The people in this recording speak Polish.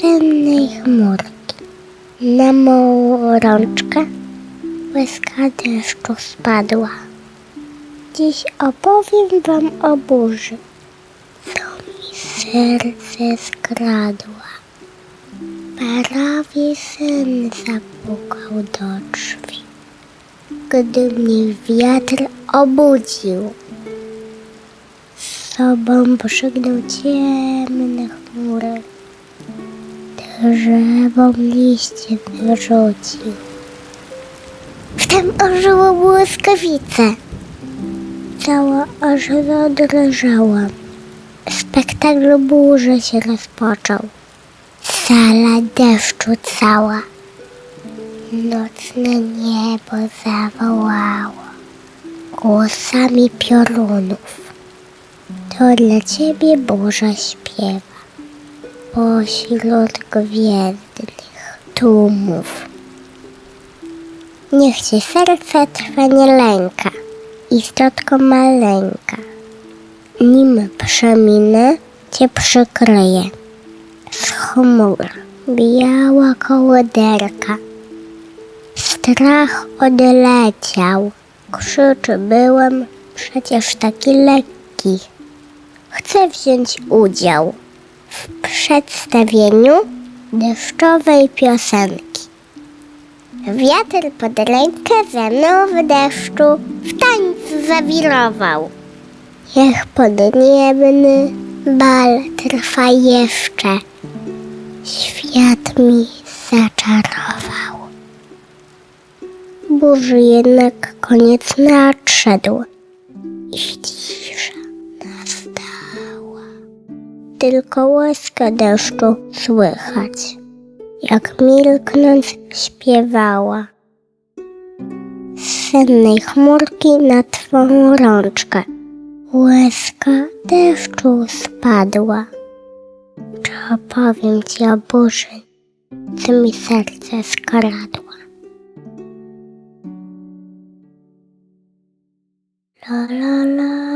Czynnej chmurki na małą rączkę łyska deszczu spadła. Dziś opowiem wam o burzy, co mi serce skradła. Prawie sen zapukał do drzwi, gdy mnie wiatr obudził. Z sobą przygnął ciemne chmury, drzewom liście wyrzucił. Wtem ożyło błyskawice. Cała aż zadrżałam. Spektakl burzy się rozpoczął. Sala deszczu cała. Nocne niebo zawołało głosami piorunów. To dla ciebie burza śpiewa pośród gwiezdnych tłumów. Niech cię serce trwa nie lęka, istotko maleńka. Nim przeminę, cię przykryję. Z chmur biała kołoderka. Strach odleciał. Krzyczy byłem przecież taki lekki. Chcę wziąć udział w przedstawieniu deszczowej piosenki. Wiatr pod rękę mną w deszczu w tańcu zawirował. Niech podniebny bal trwa jeszcze. Świat mi zaczarował. Burzy jednak koniec nadszedł i cisza nastała. Tylko łaska deszczu słychać jak milknąc śpiewała. Z sennej chmurki na twą rączkę łezka deszczu spadła. Czy opowiem ci o burzy, co mi serce skradła? La la la